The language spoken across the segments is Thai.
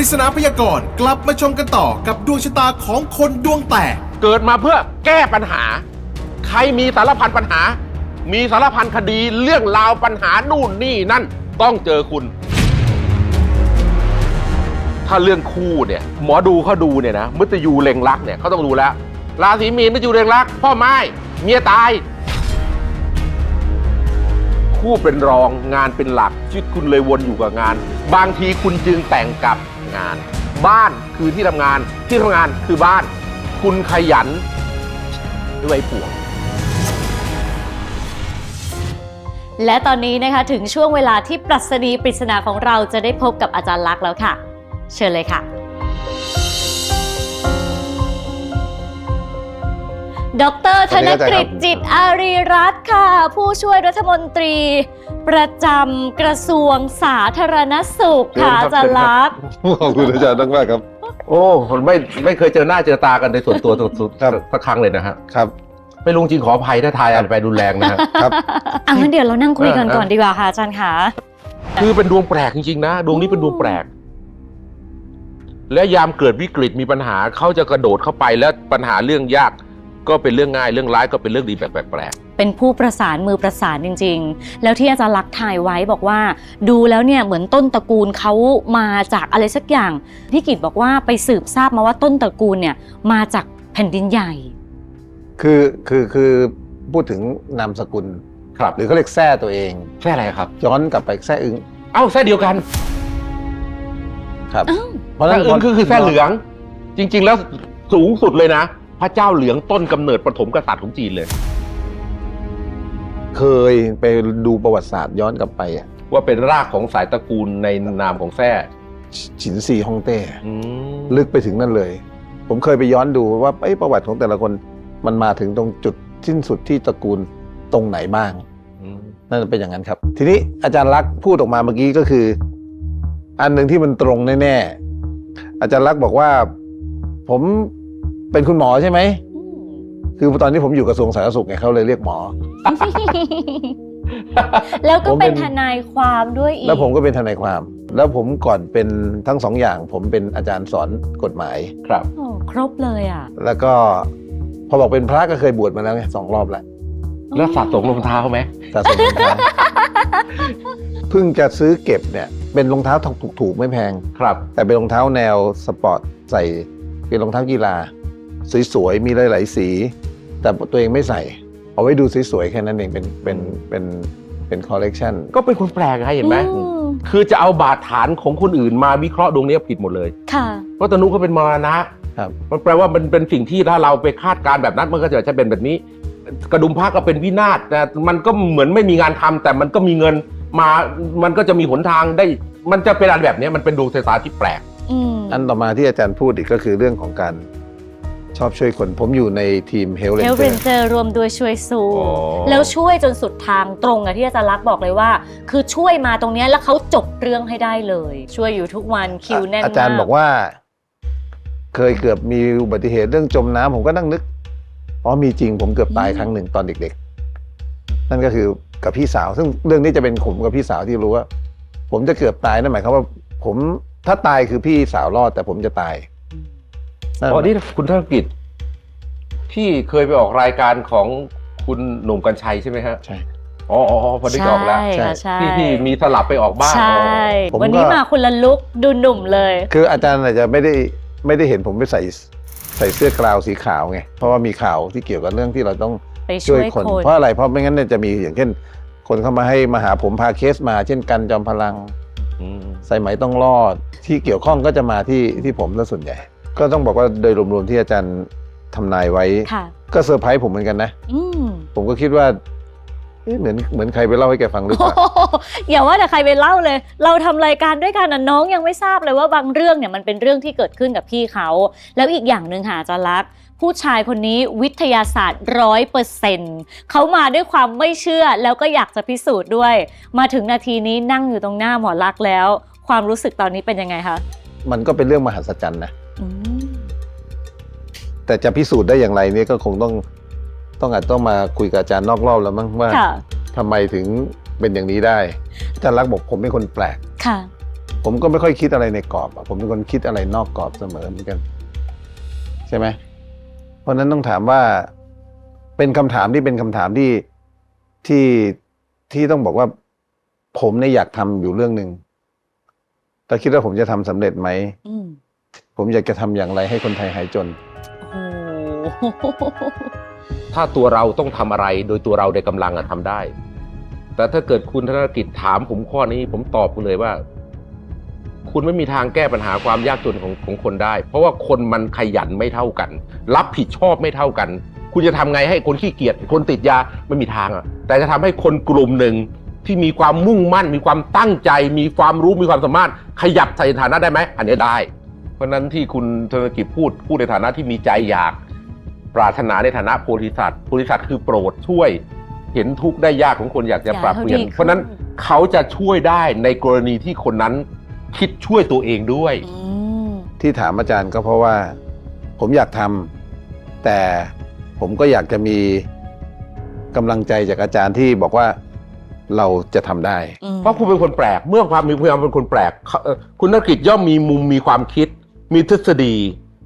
ริศนาพยากรณ์กลับมาชมกันต่อกับดวงชะตาของคนดวงแตก เกิดมาเพื่อแก้ปัญหา ใครมีสารพันปัญหา มีสารพันคดีเรื่องราวปัญหานู่นนี่นั่นต้องเจอคุณ ถ้าเรื่องคู่เนี่ยหมอดูเขาดูเนี่ยนะมุตยูเล็งรักเนี่ยเขาต้องดูแล้วราศีมีนมุตยูเล็งรัก พ่อไม้เมียตาย คู่เป็นรองงานเป็นหลักชีวิตคุณเลยวนอยู่กับงาน บางทีคุณจึงแต่งกับ งาน บ้านคือที่ทำงานที่ทำงานคือบ้าน คุณขยันด้วยป่วงและตอนนี้นะคะถึงช่วงเวลาที่ปรัชนีปริศนาของเราจะได้พบกับอาจารย์ลักษ์แล้วค่ะ เชิญเลยค่ะ ดรธนกฤษจิตอารีรัตน์ค่ะ ผู้ช่วยรัฐมนตรี ประจำกระทรวงสาธารณสุขค่ะอาจารย์ลักษณ์ขอบคุณอาจารย์มากๆครับ โอ้ผมไม่ไม่เคยเจอหน้าเจอตากันในส่วนตัวสุดๆครับสักครั้งเลยนะฮะครับไม่ลุงจริงขออภัยถ้าทายอะไรไปรุนแรงนะฮะครับอะงั้นเดี๋ยวเรานั่งคุยกันเออก่อนดีกว่าค่ะอาจารย์ค่ะคือเป็นดวงแปลกจริงๆนะ ดวงนี้เป็นดวงแปลก และยามเกิดวิกฤตมีปัญหาเขาจะกระโดดเข้าไปแล้วปัญหาเรื่องยาก ก็เป็นเรื่องง่ายเรื่องร้ายก็เป็นเรื่องดีแปลกเป็นผู้ประสานมือประสานจริง ๆ แล้วที่อาจารย์ลักษณ์ถ่ายไว้บอกว่า ดูแล้วเนี่ยเหมือนต้นตระกูลเขามาจากอะไรสักอย่างพี่กิตบอกว่าไปสืบทราบมาว่าต้นตระกูลเนี่ยมาจากแผ่นดินใหญ่ คือคือคือพูดถึงนามสกุล ๆครับหรือเขาเรียกแท้ตัวเอง แค่อะไรครับ ย้อนกลับไปแท้อึงเอ้าแค่เดียวกันครับอ้าว เพราะฉะแค่นั้นอื่นคือคือแค่เหลือง จริง ๆ แล้วสูงสุดเลยนะ พระเจ้าเหลืองต้นกำเนิดปฐมกษัตริย์ของจีนเลย เคยไปดูประวัติศาสตร์ย้อนกลับไปอะว่าเป็นรากของสายตระกูลในนามของแท้ฉินซีฮ่องเต้อืมลึกไปถึงนั่นเลย ผมเคยไปย้อนดูว่าเอ้ยประวัติของแต่ละคนมันมาถึงตรงจุดสิ้นสุดที่ตระกูลตรงไหนบ้างอืมนั่นเป็นอย่างนั้นครับ ทีนี้อาจารย์ลักษณ์พูดออกมาเมื่อกี้ก็คือ อันหนึ่งที่มันตรงแน่ๆอาจารย์ลักษณ์บอกว่า ผม เป็นคุณหมอใช่ไหม คือตอนนี้ผมอยู่กระทรวงสาธารณสุขไงเขาเลยเรียกหมอ แล้วก็ผมเป็เป็นนทนายความด้วยอีก แล้วผมก็เป็นทนายความ แล้วผมก่อนเป็นทั้งสองอย่าง ผมเป็นอาจารย์สอนกฎหมาย ครับโอ้ครบเลยอะ แล้วก็พอบอกเป็นพระก็เคยบวชมาแล้วไงสองรอบแล้ว แล้วสะสมรองเท้าไหมสะสมรองเท้าเพิ่งจะซื้อเก็บเนี่ยเป็นรองเท้าถูกๆไม่แพง ครับ แต่เป็นรองเท้าแนวสปอร์ตใส่เป็นรองเท้ากีฬา สวยๆมีหลาย ๆ สี แต่ตัวเองไม่ใส่ เอาไว้ดูสวยๆแค่นั้นเองเป็นเป็นเป็นเป็นคอลเลกชันก็เป็นคนแปลกไงเห็นไหมอืมคือจะเอาบาดฐานของคนอื่นมาวิเคราะห์ดวงนี้ผิดหมดเลยค่ะ เพราะตนุก็เป็นมรณะ ครับ มันแปลว่ามันเป็นสิ่งที่ถ้าเราไปคาดการณ์แบบนั้นมันก็จะจะเป็นแบบนี้ กระดุมผ้าก็เป็นวินาศแต่มันก็เหมือนไม่มีงานทำแต่มันก็มีเงินมามันก็จะมีหนทางได้ มันจะเป็นอะไรแบบนี้มันเป็นดวงชะตาที่แปลก อืมอันต่อมาที่อาจารย์พูดอีกก็คือเรื่องของการ ชอบช่วยคนผมอยู่ในทีมเฮลเลนเฮลเจเรอนเจอร์รวมด้วยช่วยสู้อ๋อ แล้วช่วยจนสุดทางตรงอะที่อาจารย์ลักษณ์บอกเลยว่า คือช่วยมาตรงเนี้ยแล้วเขาจบเรื่องให้ได้เลย ช่วยอยู่ทุกวันคิวแน่นมากอาจารย์บอกว่า เคยเกือบมีอุบัติเหตุเรื่องจมน้ำผมก็นั่งนึกอ๋อมีจริงผมเกือบตายครั้งหนึ่งตอนเด็ก ๆ นั่นก็คือกับพี่สาว ซึ่งเรื่องนี้จะเป็นผมกับพี่สาวที่รู้ว่า ผมจะเกือบตายนั่นหมายความว่า ผมถ้าตายคือพี่สาวรอดแต่ผมจะตายนั่น อ๋อนี่คุณธนกิจที่เคยไปออกรายการของคุณหนุ่มกัญชัยใช่ไหมฮะใช่อ๋ออ๋ออ๋อพอได้ออกแล้วใช่ค่ะใช่ที่ที่มีสลับไปออกบ้างใช่ผมก็วันนี้มาคนละลุกดูหนุ่มเลย คืออาจารย์อาจจะไม่ได้ไม่ได้เห็นผมไปใส่ใส่เสื้อกราวสีขาวไงเพราะว่ามีข่าวที่เกี่ยวกับเรื่องที่เราต้องไปช่ช่ววยยคนคน เพราะอะไรเพราะไม่งั้นเนี่ยจะมีอย่างเช่น คนเข้ามาให้มาหาผมพาเคสมา เช่นกันจอมพลังอืมสายไหมต้องรอดที่เกี่ยวข้องก็จะมาที่ที่ผมซะส่วนใหญ่ ก็ต้องบอกว่าโดยรวมๆที่อาจารย์ทำนายไว้ ค่ะ ก็เซอร์ไพรส์ผมเหมือนกันนะ อืมผมก็คิดว่าเอ๊ะเหมือนเหมือนใครไปเล่าให้แกฟังหรือเปโอ้ล่า โหอย่าว่าแต่ใครไปเล่าเลย เราทำรายการด้วยกันนะน้องยังไม่ทราบเลยว่าบางเรื่องเนี่ยมันเป็นเรื่องที่เกิดขึ้นกับพี่เขา แล้วอีกอย่างหนึ่งค่ะอาจารย์ลักษณ์ผู้ชายคนนี้วิทยาศาสตร์ร้อยเปอร์เซ็นต์เขามาด้วยความไม่เชื่อแล้วก็อยากจะพิสูจน์ด้วย มาถึงนาทีนี้นั่งอยู่ตรงหน้าหมอลักษณ์แล้ว ความรู้สึกตอนนี้เป็นยังไงคะ มันก็เป็นเรื่องมหัศจรรย์นะอืม แต่จะพิสูจน์ได้อย่างไรเนี่ยก็คงต้องต้องอาจต้องมาคุยกับอาจารย์นอกรอบแล้วมั้งว่าค่ะ ทำไมถึงเป็นอย่างนี้ได้อาจารย์รักษณ์บอกผมเป็นคนแปลก ค่ะ ผมก็ไม่ค่อยคิดอะไรในกรอบอะผมเป็นคนคิดอะไรนอกกรอบเสมอเหมือนกัน ใช่ไหมเพราะฉะนั้นต้องถามว่าเป็นคำถามที่เป็นคำถามที่ที่ที่ต้องบอกว่า ผมเนี่ยอยากทำอยู่เรื่องหนึ่งแต่คิดว่าผมจะทำสำเร็จไหม อืม ผมอยากจะทำอย่างไรให้คนไทยหายจน โอ้โหถ้าตัวเราต้องทำอะไรโดยตัวเราในกำลังอะทำได้ แต่ถ้าเกิดคุณธนกิจถามผมข้อนี้ ผมตอบคุณเลยว่า คุณไม่มีทางแก้ปัญหาความยากจนของของคนได้ เพราะว่าคนมันขยันไม่เท่ากัน รับผิดชอบไม่เท่ากัน คุณจะทำไงให้คนขี้เกียจคนติดยาไม่มีทางอะแต่จะทำให้คนกลุ่มหนึ่งที่มีความมุ่งมั่น มีความตั้งใจ มีความรู้มีความสามารถขยับใส่ฐานะได้ไหมอันนี้ได้ ราะฉะนั้นที่คุณธนกิจพูดพูดในฐานะที่มีใจอยาก ปรารถนาในฐานะโพธิสัตว์โพธิสัตว์คือโปรดช่วยเห็นทุกข์ได้ยากของคนอยากจะปรับเปลี่ยนอยากให้เขาดีขึ้นเพราะฉะนั้นเขาจะช่วยได้ในกรณีที่คนนั้นคิดช่วยตัวเองด้วยอืมที่ถามอาจารย์ก็เพราะว่า ผมอยากทำแต่ผมก็อยากจะมีกำลังใจจากอาจารย์ที่บอกว่าเราจะทำได้อืมเพราะคุณเป็นคนแปลก เมื่อความมีความเป็นคนแปลกเขาเอ่อคุณธนกิจย่อมมีมุมมีความคิด มีทฤษฎี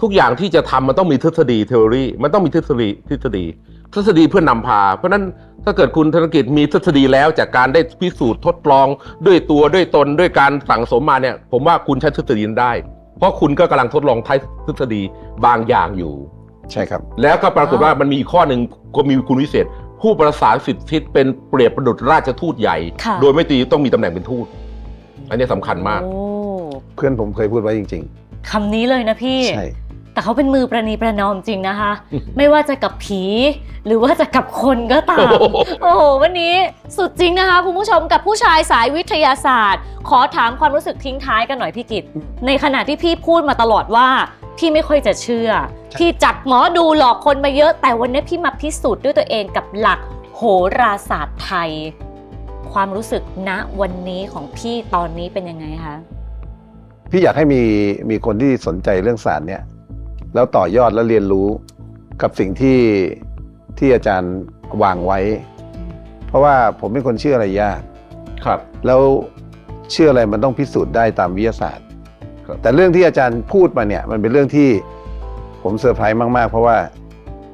ทุกอย่างที่จะทำมันต้องมีทฤษฎี t h e o r y มันต้องมีทฤษฎีทฤษฎี ทฤษฎีเพื่อนำพา เพราะฉะนั้นถ้าเกิดคุณธนกิจมีทฤษฎีแล้วจากการได้พิสูจน์ทดลองด้วยตัวด้วยตนด้วยการสั่งสมมาเนี่ย ผมว่าคุณใช้ทฤษฎีนั้นได้ เพราะคุณก็กำลังทดลองใช้ทฤษฎีบางอย่างอยู่ ใช่ครับ แล้วก็ปรากฏว่ามันมีอีกข้อหนึ่งก็มีคุณวิเศษ ผู้ประสานสิทธิเป็นเปรียบประดุจราชทูตใหญ่ค่ะโดยไม่ตีต้องมีตำแหน่งเป็นทูต อันนี้สำคัญมากโอ้เพื่อนผมเคยพูดไว้จริง คำนี้เลยนะพี่ๆใช่ แต่เขาเป็นมือประนีประนอมจริงนะคะ ไม่ว่าจะกับผี หรือว่าจะกับคนก็ตาม โอ้โห วันนี้สุดจริงนะคะ คุณผู้ชมกับผู้ชายสายวิทยาศาสตร์ ขอถามความรู้สึกทิ้งท้ายกันหน่อยพี่กิตในขณะที่พี่พูดมาตลอดว่า พี่ไม่ค่อยจะเชื่อ พี่จับหมอดูหลอกคนมาเยอะ แต่วันนี้พี่มาพิสูจน์ด้วยตัวเองกับหลักโหราศาสตร์ไทย ความรู้สึกณวันนี้ของพี่ตอนนี้เป็นยังไงคะ พี่อยากให้มีมีคนที่สนใจเรื่องศาสตร์เนี่ยแล้วต่อยอดและเรียนรู้กับสิ่งที่ที่อาจารย์วางไว้ เพราะว่าผมเป็นคนเชื่ออะไรยากครับ แล้วเชื่ออะไรมันต้องพิสูจน์ได้ตามวิทยาศาสตร์ครับแต่เรื่องที่อาจารย์พูดมาเนี่ยมันเป็นเรื่องที่ผมเซอร์ไพรส์มาก ๆ เพราะว่า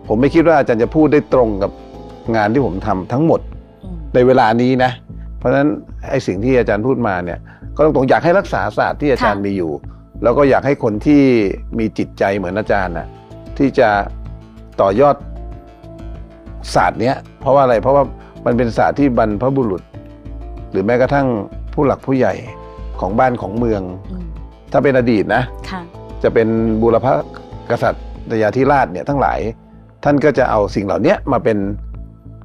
ผมไม่คิดว่าอาจารย์จะพูดได้ตรงกับงานที่ผมทำทั้งหมดอืมในเวลานี้นะ เพราะฉะนั้นไอ้สิ่งที่อาจารย์พูดมาเนี่ย ก็ต้องตรงอยากให้รักษาศาสตร์ที่อาจารย์ค่ะมีอยู่ แล้วก็อยากให้คนที่มีจิตใจเหมือนอาจารย์น่ะที่จะต่อยอดศาสตร์เนี้ยเพราะว่าอะไรเพราะว่ามันเป็นศาสตร์ที่บรรพบุรุษ หรือแม้กระทั่งผู้หลักผู้ใหญ่ของบ้านของเมืองอืมถ้าเป็นอดีตนะค่ะจะเป็นบูรพกษัตริยาธิราชเนี่ยทั้งหลาย ท่านก็จะเอาสิ่งเหล่านี้มาเป็น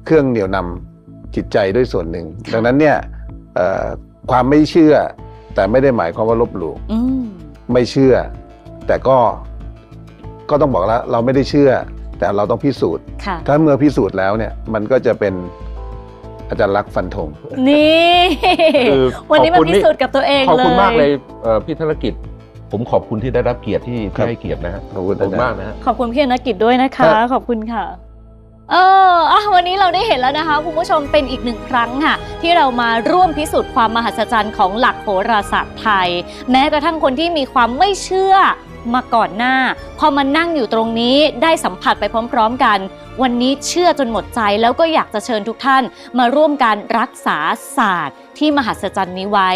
เครื่องเหนี่ยวนำจิตใจด้วยส่วนหนึ่งค่ะดังนั้นเนี่ยเอ่อ ความไม่เชื่อ แต่ไม่ได้หมายความว่าลบหลู่อืมไม่เชื่อ แต่ก็ก็ต้องบอกแล้วเราไม่ได้เชื่อ แต่เราต้องพิสูจน์ ค่ะ ถ้าเมื่อพิสูจน์แล้วเนี่ยมันก็จะเป็นอาจารย์ลักษณ์ฟันธง นี่ คือวันนี้ขมาอบคุณพินี่สูจน์กับตัวเองขอบเลยคุณมากเลยเอ่อพี่ธนกิจ ผมขอบคุณที่ได้รับเกียรติที่ครัที่บให้เกียรตินะฮะขอบคุณขอบคุณอาจารย์ มากนะฮะ ขอบคุณพี่อนักกิจด้วยนะคะครับขอบคุณค่ะ เอออะวันนี้เราได้เห็นแล้วนะคะคุณผู้ชมเป็นอีกหนึ่งครั้งค่ะ ที่เรามาร่วมพิสูจน์ความมหัศจรรย์ของหลักโหราศาสตร์ไทย แม้กระทั่งคนที่มีความไม่เชื่อ มาก่อนหน้า พอมานั่งอยู่ตรงนี้ได้สัมผัสไปพร้อม ๆ กัน วันนี้เชื่อจนหมดใจแล้วก็อยากจะเชิญทุกท่านมาร่วมการรักษาศาสตร์ ที่มหัศจรรย์นี้ไว้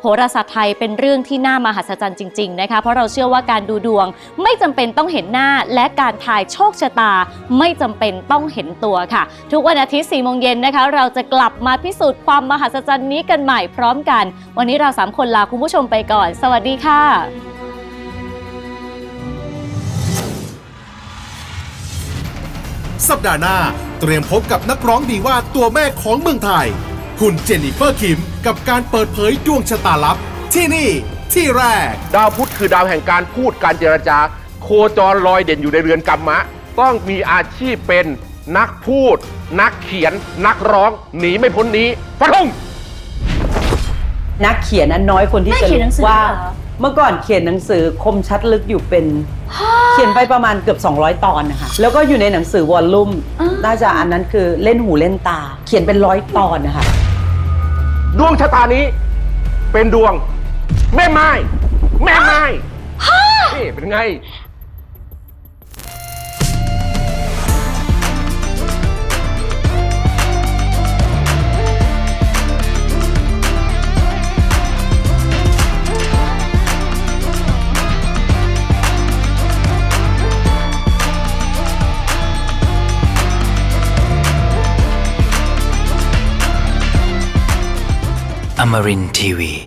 โหราศาสตร์ไทยเป็นเรื่องที่น่ามหัศจรรย์จริง ๆ นะคะ เพราะเราเชื่อว่าการดูดวง ไม่จำเป็นต้องเห็นหน้า และการทายโชคชะตา ไม่จำเป็นต้องเห็นตัวค่ะ ทุกวันอาทิตย์4โมงเย็นนะคะ เราจะกลับมาพิสูจน์ความมหัศจรรย์นี้กันใหม่พร้อมกัน วันนี้เราสามคนลาคุณผู้ชมไปก่อน สวัสดีค่ะ สัปดาห์หน้า เตรียมพบกับนักร้องดีว่าตัวแม่ของเมืองไทย คุณเจนนิเฟอร์คิม กับการเปิดเผยดวงชะตาลับ ที่นี่ ที่แรก ดาวพุธคือดาวแห่งการพูดการเจรจา โคจรลอยเด่นอยู่ในเรือนกรรมะ ต้องมีอาชีพเป็นนักพูด นักเขียน นักร้องหนีไม่พ้นนี้ฟันธงนักเขียนนั้นน้อยคนที่แม่จะเขียนหนังสือว่าเหรอ เมื่อก่อนเขียนหนังสือคมชัดลึกอยู่เป็น เขียนไปประมาณเกือบ 200 ตอนนะคะ แล้วก็อยู่ในหนังสือวอลลุ่มอ่าน่าจะอันนั้นคือเล่นหูเล่นตา เขียนเป็นร้อยตอนนะคะ ดวงชะตานี้เป็นดวง แม่ไม้แม่ไม้นี่เป็นไง Amarin Tiwi.